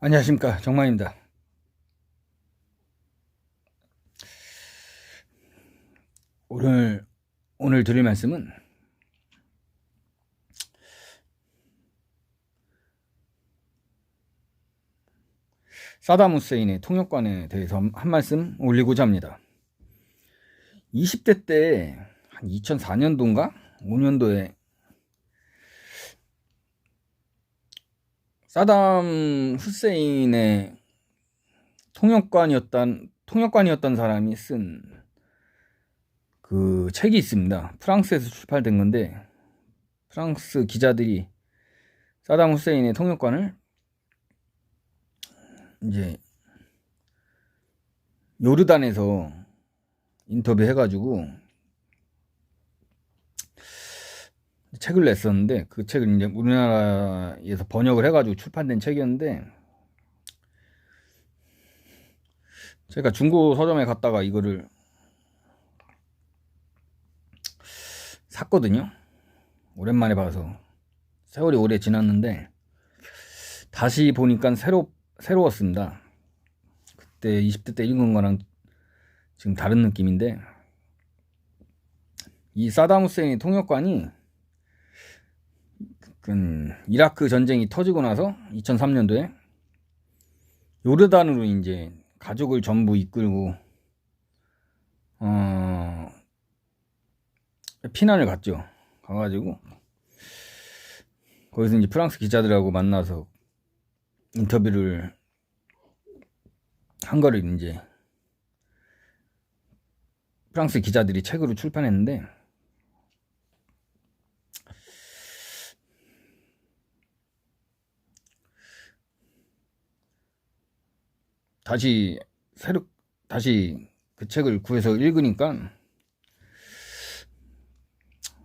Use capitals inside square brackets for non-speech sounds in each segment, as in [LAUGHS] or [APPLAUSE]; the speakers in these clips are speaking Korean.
안녕하십니까 정만입니다. 오늘 오늘 드릴 말씀은 사담 후세인의 통역관에 대해서 한 말씀 올리고자 합니다. 20대 때 한 2004년도인가 5년도에 사담 후세인의 통역관이었던 통역관이었던 사람이 쓴 그 책이 있습니다. 프랑스에서 출판된 건데 프랑스 기자들이 사담 후세인의 통역관을 이제 요르단에서 인터뷰해가지고 책을 냈었는데 그 책을 이제 우리나라에서 번역을 해가지고 출판된 책이었는데 제가 중고 서점에 갔다가 이거를 샀거든요. 오랜만에 봐서 세월이 오래 지났는데 다시 보니까 새로 새로웠습니다. 그때 20대 때 읽은 거랑 지금 다른 느낌인데 이 사담 후세인의 통역관이 그 이라크 전쟁이 터지고 나서 2003년도에 요르단으로 이제 가족을 전부 이끌고 어 피난을 갔죠. 가가지고 거기서 이제 프랑스 기자들하고 만나서 인터뷰를 한 거를 이제 프랑스 기자들이 책으로 출판했는데 다시 새로 다시 그 책을 구해서 읽으니까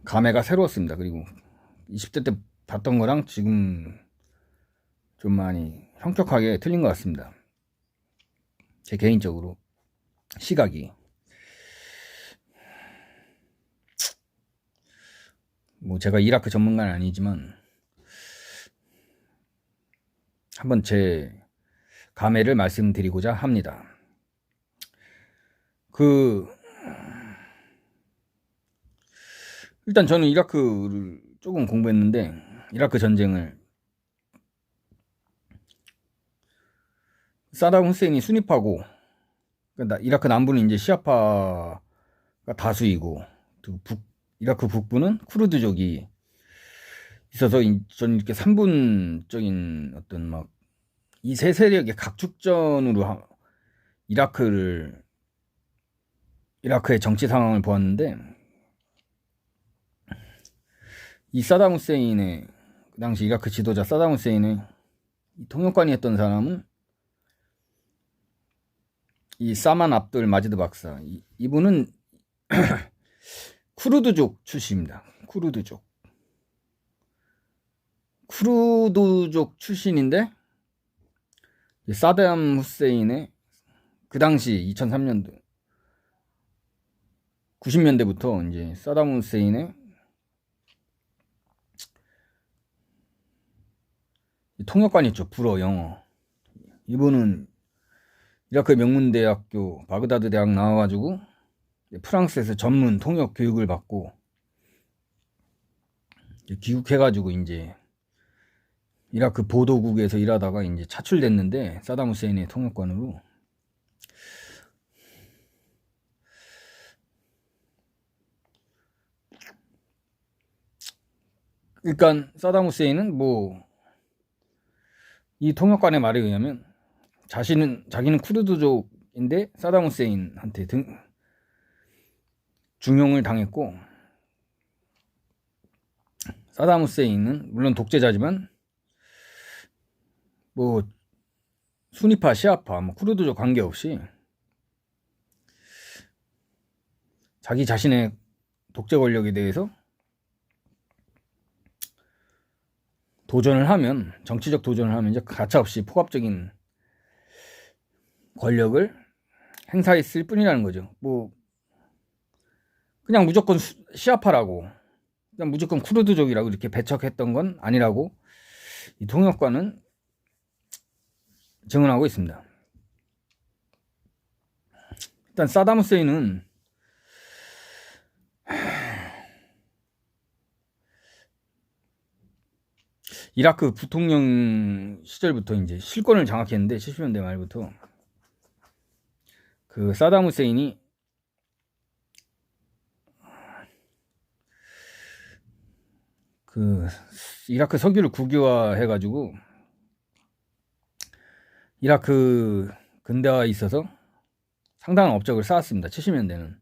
감회가 새로웠습니다. 그리고 20대 때 봤던 거랑 지금 좀 많이 형격하게 틀린 것 같습니다. 제 개인적으로 시각이 뭐 제가 이라크 전문가는 아니지만 한번 제 감회를 말씀드리고자 합니다. 그 일단 저는 이라크를 조금 공부했는데 이라크 전쟁을 사담 후세인이 순입하고 그러니까 이라크 남부는 이제 시아파가 다수이고 북, 이라크 북부는 쿠르드족이 있어서 저는 이렇게 3분적인 어떤 막 이 세 세력의 각축전으로 이라크를 이라크의 정치 상황을 보았는데 이 사담 후세인의 그 당시 이라크 지도자 사담 후세인의 통역관이었던 사람은 이 사만 압돌 마지드 박사 이, 이분은 [CLEARS THROAT] 쿠르드족 출신입니다. 쿠르드족 쿠르드족 출신인데 사담 후세인의 그 당시 2003년도 90년대부터 이제 사담 후세인의 통역관 있죠. 불어 영어. 이분은 이라크 명문대학교 바그다드 대학 나와가지고 프랑스에서 전문 통역 교육을 받고 귀국해가지고 이제 이라크 보도국에서 일하다가 이제 차출됐는데 사담 후세인의 통역관으로. 그러니까 사담 후세인은 뭐 이 통역관의 말에 의하면 자신은 자기는 쿠르드족인데 사담 후세인한테 등 중용을 당했고 사담 후세인은 물론 독재자지만 뭐 순위파, 시아파, 뭐 쿠르드족 관계없이 자기 자신의 독재 권력에 대해서 도전을 하면 정치적 도전을 하면 이제 가차없이 포괄적인 권력을 행사했을 뿐이라는 거죠. 뭐 그냥 무조건 시아파라고 그냥 무조건 쿠르드족이라고 이렇게 배척했던 건 아니라고 이 통역관은 증언하고 있습니다. 일단 사담 후세인은 이라크 부통령 시절부터 이제 실권을 장악했는데 70년대 말부터 그 사담 후세인이 그 이라크 석유를 국유화 해 가지고 이라크 근대화에 있어서 상당한 업적을 쌓았습니다. 70년대는.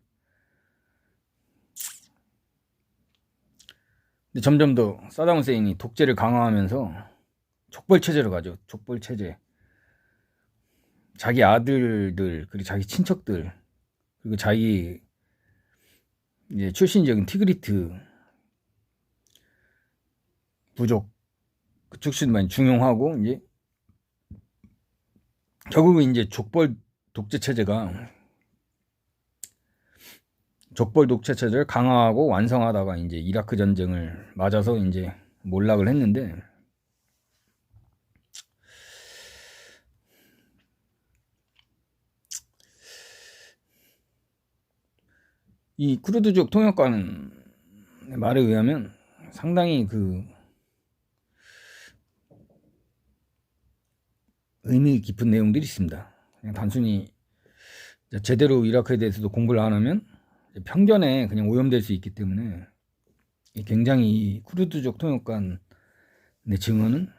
근데 점점 더 사담 후세인이 독재를 강화하면서 족벌 체제로 가죠. 족벌 체제. 자기 아들들 그리고 자기 친척들 그리고 자기 이제 출신적인 티그리트 부족 그 축신만 중용하고 이제 결국은 이제 족벌 독재 체제가 족벌 독재 체제를 강화하고 완성하다가 이제 이라크 전쟁을 맞아서 이제 몰락을 했는데 이 쿠르드족 통역관의 말에 의하면 상당히 그 의미 깊은 내용들이 있습니다. 그냥 단순히 제대로 이라크에 대해서도 공부를 안 하면 편견에 그냥 오염될 수 있기 때문에 굉장히 쿠르드족 통역관의 증언은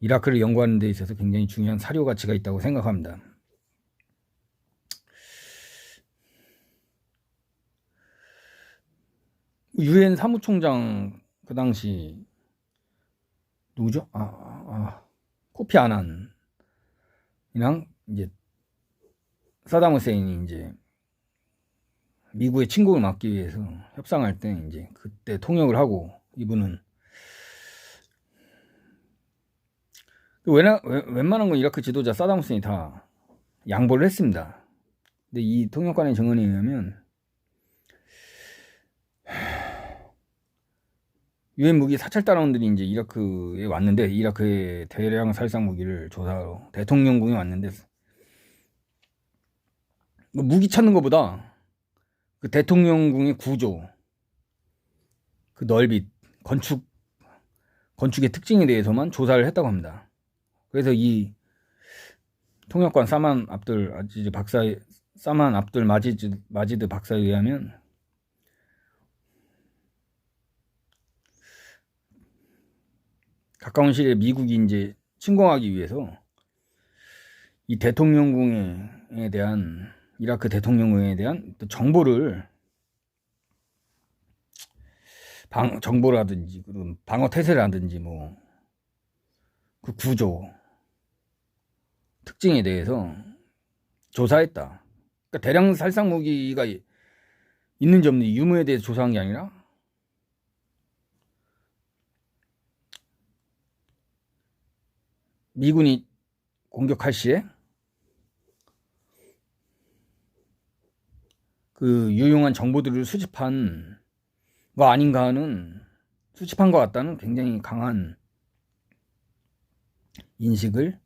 이라크를 연구하는 데 있어서 굉장히 중요한 사료 가치가 있다고 생각합니다. 유엔 사무총장 그 당시 누구죠? 아, 아, 아. 코피 아난이랑 이제 사담 후세인이 이제 미국의 침공을 막기 위해서 협상할 때 이제 그때 통역을 하고 이분은 웬만한 건 이라크 지도자 사담 후세인이 다 양보를 했습니다. 근데 이 통역관의 증언에 의하면 유엔 무기 사찰 따라원들이 이제 이라크에 왔는데 이라크의 대량 살상 무기를 조사하러 대통령궁에 왔는데 뭐 무기 찾는 것보다 그 대통령궁의 구조, 그 넓이, 건축 건축의 특징에 대해서만 조사를 했다고 합니다. 그래서 이 통역관 사만 압들 아지즈 박사 사만 압들 마지드 마지드 박사에 의하면 가까운 시일에 미국이 이제 침공하기 위해서 이 대통령궁에 대한 이라크 대통령궁에 대한 정보를 방, 정보라든지 그런 방어 태세라든지 뭐 그 구조 특징에 대해서 조사했다. 그러니까 대량 살상 무기가 있는지 없는지 유무에 대해서 조사한 게 아니라 미군이 공격할 시에 그 유용한 정보들을 수집한 거 아닌가 하는 수집한 것 같다는 굉장히 강한 인식을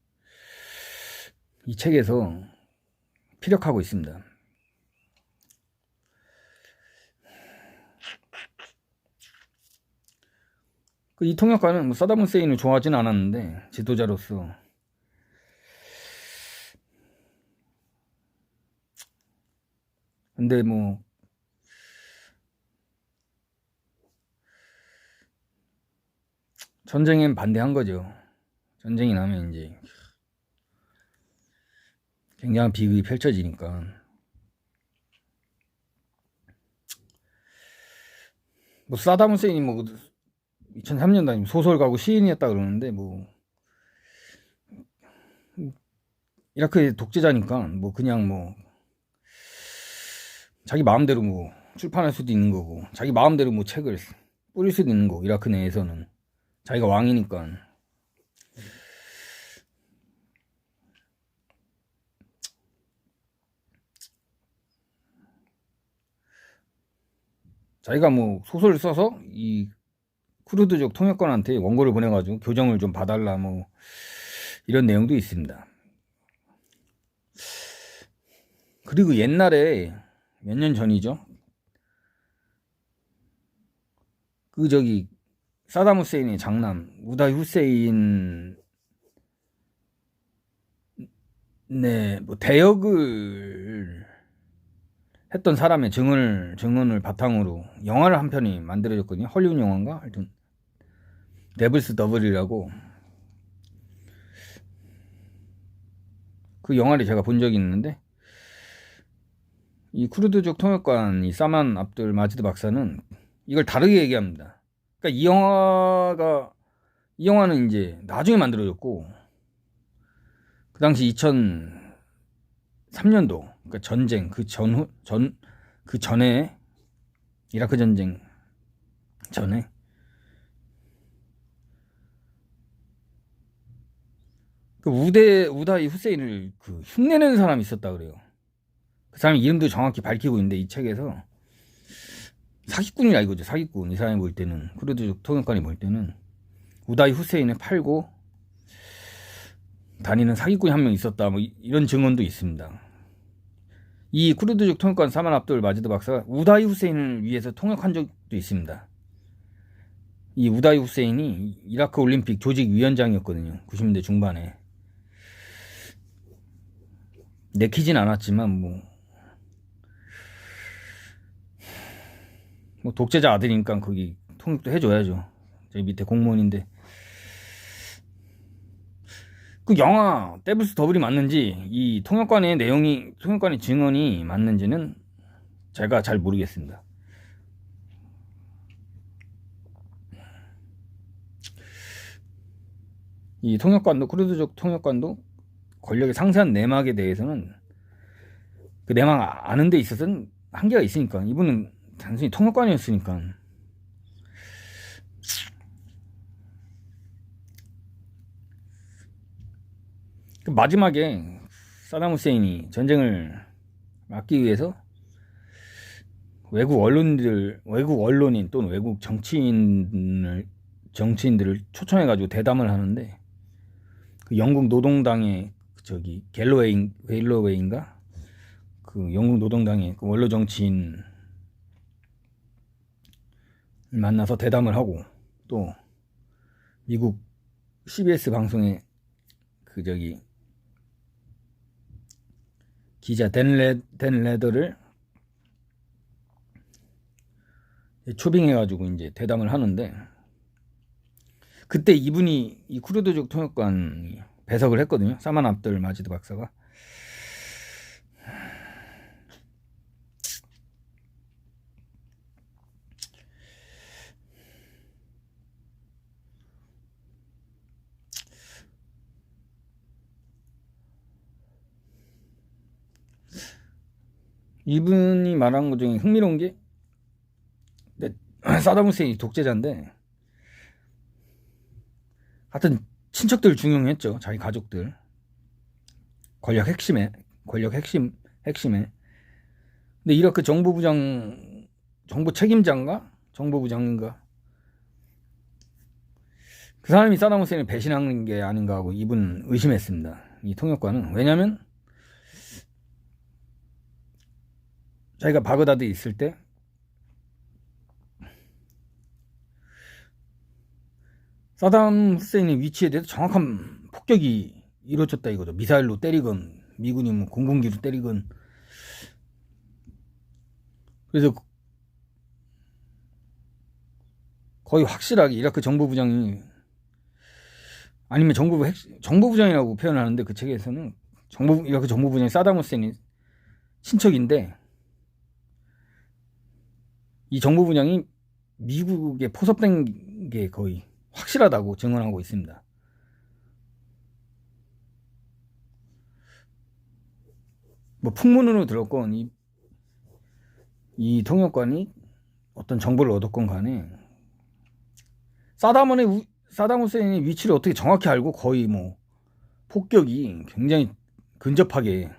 이 책에서 피력하고 있습니다. 그 이 통역가는 뭐 사담 후세인을 좋아하진 않았는데 지도자로서 근데 뭐 전쟁엔 반대한 거죠. 전쟁이 나면 이제 굉장한 비극이 펼쳐지니까 뭐 사담 후세인이 뭐 2003년 다니면 소설가고 시인이었다 그러는데 뭐 이라크의 독재자니까 뭐 그냥 뭐 자기 마음대로 뭐 출판할 수도 있는 거고 자기 마음대로 뭐 책을 뿌릴 수도 있는 거고 이라크 내에서는 자기가 왕이니까. 자기가 뭐 소설을 써서 이 쿠르드족 통역관한테 원고를 보내가지고 교정을 좀 봐달라 뭐 이런 내용도 있습니다. 그리고 옛날에 몇 년 전이죠. 그 저기 사담 후세인의 장남 우다이 후세인 네뭐 대역을 했던 사람의 증언을 증언을 바탕으로 영화를 한 편이 만들어졌거든요. 헐리우드 영화인가 하여튼 데블스 더블이라고 그 영화를 제가 본 적이 있는데 이 쿠르드족 통역관 이 사만 압둘 마지드 박사는 이걸 다르게 얘기합니다. 그러니까 이 영화가 이 영화는 이제 나중에 만들어졌고 그 당시 2003년도 그러니까 전쟁 그 전후 전 그 전에 이라크 전쟁 전에 그 우대 우다이 후세인을 그 흉내내는 사람이 있었다 그래요. 그 사람 이름도 정확히 밝히고 있는데 이 책에서 사기꾼이라 이거죠 사기꾼 이 사람이 볼 때는 크루드 통역관이 볼 때는 우다이 후세인을 팔고 다니는 사기꾼이 한 명 있었다 뭐 이런 증언도 있습니다. 이 쿠르드족 통역관 사만 압돌 마지드 박사가 우다이 후세인을 위해서 통역한 적도 있습니다. 이 우다이 후세인이 이라크 올림픽 조직 위원장이었거든요. 90년대 중반에. 내키진 않았지만 뭐, 뭐 독재자 아들이니까 거기 통역도 해줘야죠. 저기 밑에 공무원인데 그 영화 데블스 더블이 맞는지 이 통역관의 내용이 통역관의 증언이 맞는지는 제가 잘 모르겠습니다. 이 통역관도 크루드족 통역관도 권력의 상세한 내막에 대해서는 그 내막 아는 데 있어서는 한계가 있으니까 이분은 단순히 통역관이었으니까. 그 마지막에 사담 후세인이 전쟁을 막기 위해서 외국 언론들 외국 언론인 또는 외국 정치인을 정치인들을 초청해 가지고 대담을 하는데 그 영국 노동당의 저기 갤로웨이 갤로웨이인가? 그 영국 노동당의 그 원로 정치인 만나서 대담을 하고 또 미국 CBS 방송에 그 저기 기자 댄, 레, 댄 레더를 초빙해가지고 이제 대담을 하는데 그때 이분이 이 쿠르드족 통역관이 배석을 했거든요. 사만 압들 마지드 박사가. 이분이 말한 것 중에 흥미로운 게 네, [CLEARS THROAT] 사담 후세인이 독재자인데 하여튼 친척들 중용했죠 자기 가족들. 권력 핵심에 권력 핵심 핵심에. 근데 이렇게 정보부장 정보 책임자인가? 정보부장인가? 그 사람이 사담 후세인을 배신한 게 아닌가 하고 이분 의심했습니다 이 통역관은. 왜냐면 자기가 바그다드에 있을 때 사담 후세인의 위치에 대해서 정확한 폭격이 이루어졌다 이거죠. 미사일로 때리건 미군이 뭐 공군기로 때리건 그래서 거의 확실하게 이라크 정보부장이 아니면 정부부 핵, 정보부장이라고 표현하는데 그 책에서는 정보 이라크 정보부장이 사담 후세인이 친척인데 이 정부 분양이 미국에 포섭된 게 거의 확실하다고 증언하고 있습니다. 뭐 풍문으로 들었건 이, 이 통역관이 어떤 정보를 얻었건 간에 사담원의 사담 후세인의 위치를 어떻게 정확히 알고 거의 뭐 폭격이 굉장히 근접하게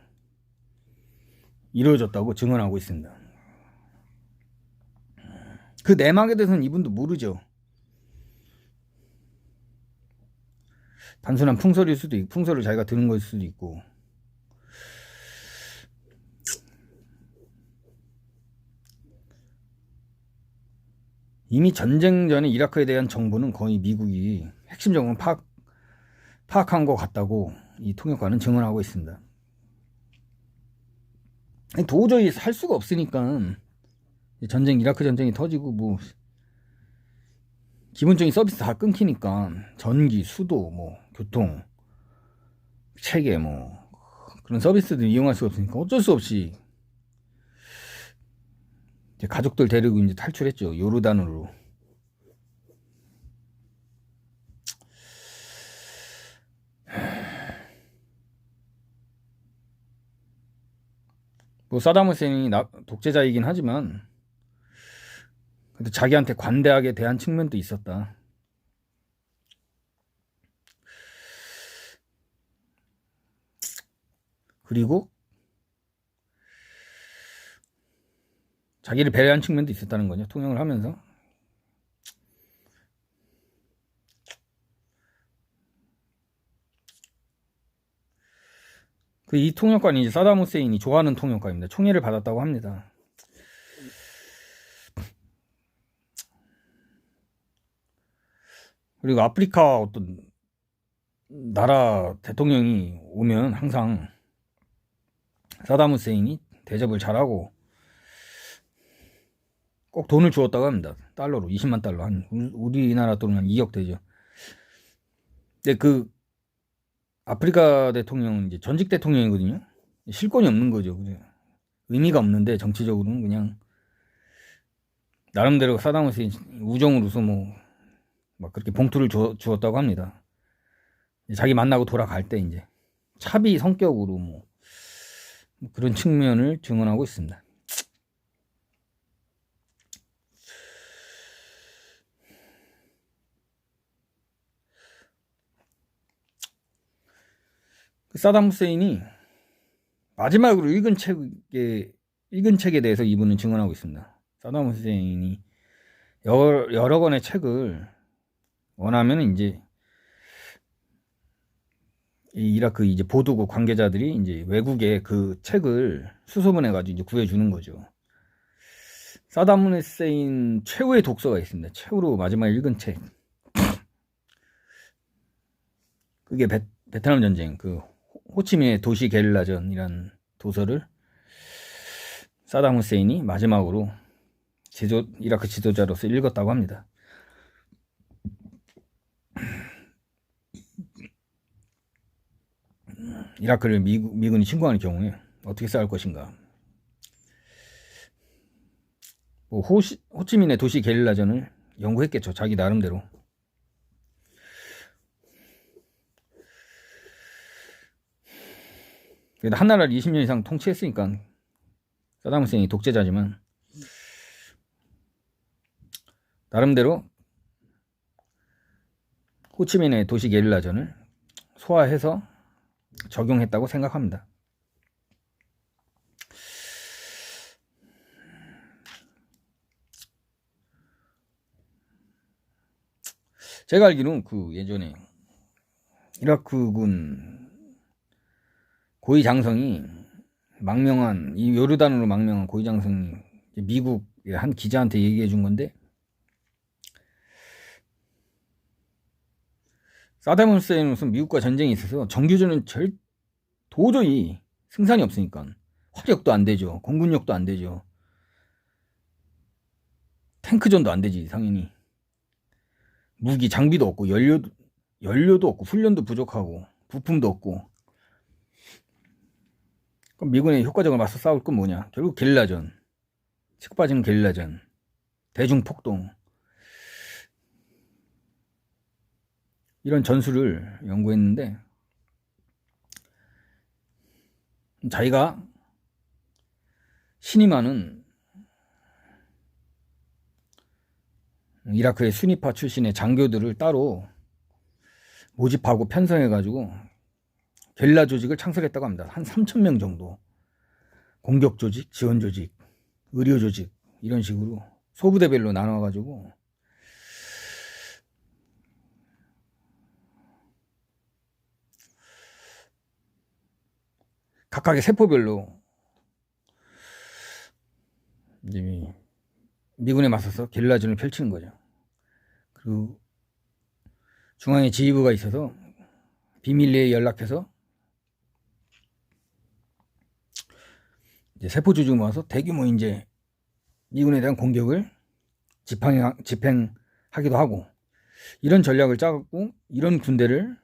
이루어졌다고 증언하고 있습니다. 그 내막에 대해서는 이분도 모르죠. 단순한 풍설일 수도 있고 풍설을 자기가 드는 걸 수도 있고 이미 전쟁 전에 이라크에 대한 정보는 거의 미국이 핵심 정보는 파악, 파악한 것 같다고 이 통역관은 증언하고 있습니다. 도저히 살 수가 없으니까 전쟁 이라크 전쟁이 터지고 뭐 기본적인 서비스 다 끊기니까 전기, 수도, 뭐 교통, 체계 뭐 그런 서비스들 이용할 수가 없으니까 어쩔 수 없이 이제 가족들 데리고 이제 탈출했죠 요르단으로. [SIGHS] 뭐 사담 후세인이 독재자이긴 하지만 근데 자기한테 관대하게 대한 측면도 있었다. 그리고 자기를 배려한 측면도 있었다는 거죠. 통역을 하면서. 그 이 통역관이 이제 사담 후세인이 좋아하는 통역가입니다. 총애를 받았다고 합니다. 그리고 아프리카 어떤 나라 대통령이 오면 항상 사담 후세인이 대접을 잘하고 꼭 돈을 주었다고 합니다. 달러로 20만 달러 한 우리나라 돈은 한 2억 되죠. 근데 그 아프리카 대통령은 이제 전직 대통령이거든요. 실권이 없는 거죠. 의미가 없는데 정치적으로는 그냥 나름대로 사담 후세인 우정으로서 뭐 막 그렇게 봉투를 주, 주었다고 합니다. 자기 만나고 돌아갈 때 이제 차비 성격으로 뭐 그런 측면을 증언하고 있습니다. 그 사담 후세인이 마지막으로 읽은 책에 읽은 책에 대해서 이분은 증언하고 있습니다. 사담 후세인이 여러, 여러 권의 책을 원하면 이제 이 이라크 이제 보도국 관계자들이 이제 외국에 그 책을 수소문해 가지고 이제 구해주는 거죠. 사담 후세인 최후의 독서가 있습니다. 최후로 마지막 읽은 책. [LAUGHS] 그게 베, 베트남 전쟁 그 호치민의 도시 게릴라전이란 도서를 사담 후세인이 마지막으로 제조 이라크 지도자로서 읽었다고 합니다. 이라크를 미국, 미군이 침공하는 경우에 어떻게 싸울 것인가. 뭐 호시, 호치민의 도시 게릴라전을 연구했겠죠. 자기 나름대로. 그래도 한 나라를 20년 이상 통치했으니까 사담 후세인이 독재자지만 나름대로 호치민의 도시 게릴라전을 소화해서 적용했다고 생각합니다. 제가 알기로는 그 예전에 이라크군 고위 장성이 망명한 이 요르단으로 망명한 고위 장성이 미국의 한 기자한테 얘기해 준 건데 사담 후세인은 무슨 미국과 전쟁이 있어서 정규전은 절 도저히 승산이 없으니까. 화력도 안 되죠. 공군력도 안 되죠. 탱크전도 안 되지 당연히 무기 장비도 없고 연료도 연료도 없고 훈련도 부족하고 부품도 없고. 그럼 미군의 효과적으로 맞서 싸울 건 뭐냐? 결국 게릴라전. 치고 빠지는 게릴라전. 대중폭동 이런 전술을 연구했는데 자기가 신임하는 이라크의 순위파 출신의 장교들을 따로 모집하고 편성해가지고 겔라 조직을 창설했다고 합니다. 한 3천 명 정도. 공격 조직, 지원 조직, 의료 조직 이런 식으로 소부대별로 나눠가지고 각각의 세포별로 이제 미군에 맞서서 게릴라전을 펼치는 거죠. 그리고 중앙에 지휘부가 있어서 비밀리에 연락해서 이제 세포 조직을 모아서 대규모 이제 미군에 대한 공격을 집행, 집행하기도 하고 이런 전략을 짜갖고 이런 군대를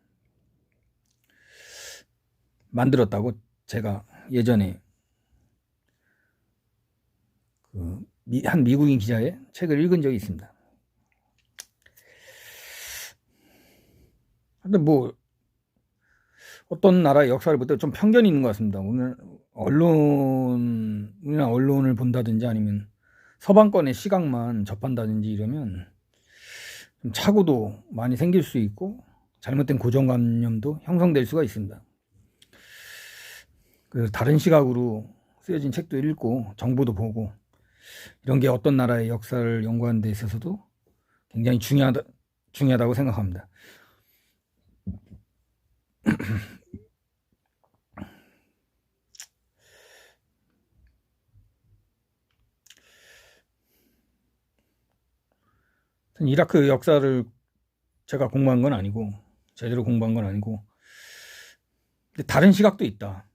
만들었다고 제가 예전에 그 미, 한 미국인 기자의 책을 읽은 적이 있습니다. 근데 뭐 어떤 나라의 역사를 볼 때 좀 편견이 있는 것 같습니다. 오늘 언론 우리나 언론을 본다든지 아니면 서방권의 시각만 접한다든지 이러면 좀 착오도 많이 생길 수 있고 잘못된 고정관념도 형성될 수가 있습니다. 그래서 다른 시각으로 쓰여진 책도 읽고 정보도 보고 이런 게 어떤 나라의 역사를 연구하는 데 있어서도 굉장히 중요하다, 중요하다고 생각합니다. [CLEARS THROAT] 이라크 역사를 제가 공부한 건 아니고 제대로 공부한 건 아니고 다른 시각도 있다.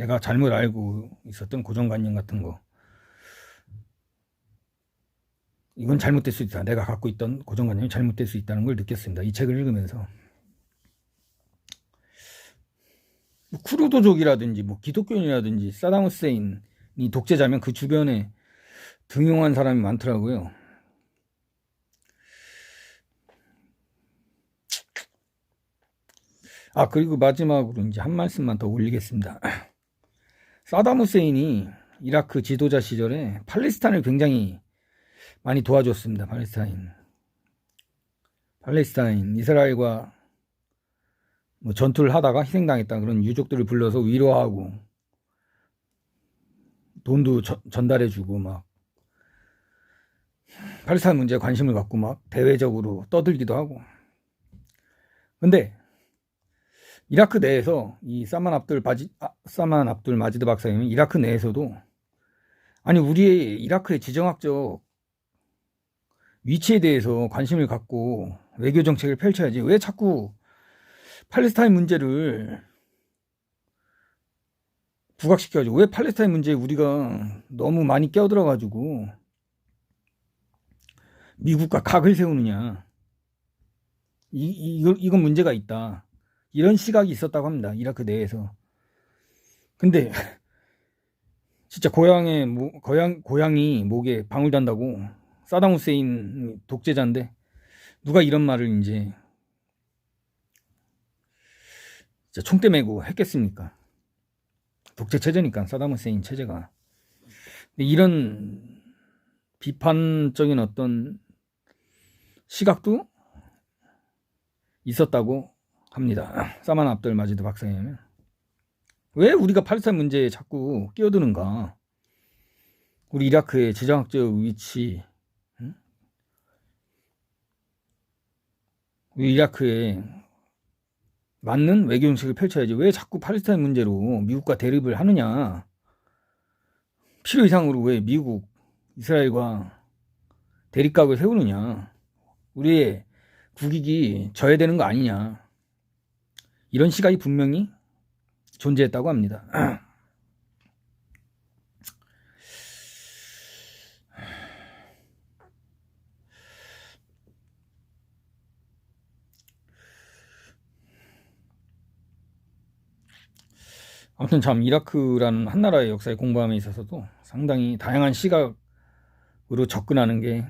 내가 잘못 알고 있었던 고정관념 같은 거 이건 잘못될 수 있다. 내가 갖고 있던 고정관념이 잘못될 수 있다는 걸 느꼈습니다. 이 책을 읽으면서 뭐 쿠르도족이라든지 뭐 기독교인이라든지 사담 후세인이 독재자면 그 주변에 등용한 사람이 많더라고요. 아 그리고 마지막으로 이제 한 말씀만 더 올리겠습니다. 사담 후세인이 이라크 지도자 시절에 팔레스타인을 굉장히 많이 도와줬습니다. 팔레스타인. 팔레스타인 이스라엘과 뭐 전투를 하다가 희생당했다 그런 유족들을 불러서 위로하고 돈도 저, 전달해주고 막 팔레스타인 문제에 관심을 갖고 막 대외적으로 떠들기도 하고 근데 이라크 내에서 이 사만 압둘 바지 아, 사만 압둘 마지드 박사님은 이라크 내에서도 아니 우리의 이라크의 지정학적 위치에 대해서 관심을 갖고 외교 정책을 펼쳐야지 왜 자꾸 팔레스타인 문제를 부각시켜가지고 왜 팔레스타인 문제에 우리가 너무 많이 끼어들어 가지고 미국과 각을 세우느냐. 이, 이, 이건 문제가 있다 이런 시각이 있었다고 합니다. 이라크 내에서. 근데 [LAUGHS] 진짜 고향에 고향 고향이 목에 방울 단다고 사담 후세인 독재자인데 누가 이런 말을 이제 진짜 총대 메고 했겠습니까? 독재 체제니까 사담 후세인 체제가 이런 비판적인 어떤 시각도 있었다고 합니다. 사만 압들 마지드 박사님은 왜 우리가 팔레스타인 문제에 자꾸 끼어드는가? 우리 이라크의 지정학적 위치, 응? 우리 이라크에 맞는 외교 정책을 펼쳐야지 왜 자꾸 팔레스타인 문제로 미국과 대립을 하느냐? 필요 이상으로 왜 미국, 이스라엘과 대립각을 세우느냐? 우리의 국익이 져야 되는 거 아니냐? 이런 시각이 분명히 존재했다고 합니다. [CLEARS THROAT] 아무튼 참 이라크라는 한 나라의 역사에 공부함에 있어서도 상당히 다양한 시각으로 접근하는 게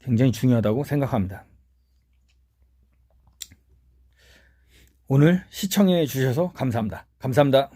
굉장히 중요하다고 생각합니다. 오늘 시청해 주셔서 감사합니다. 감사합니다.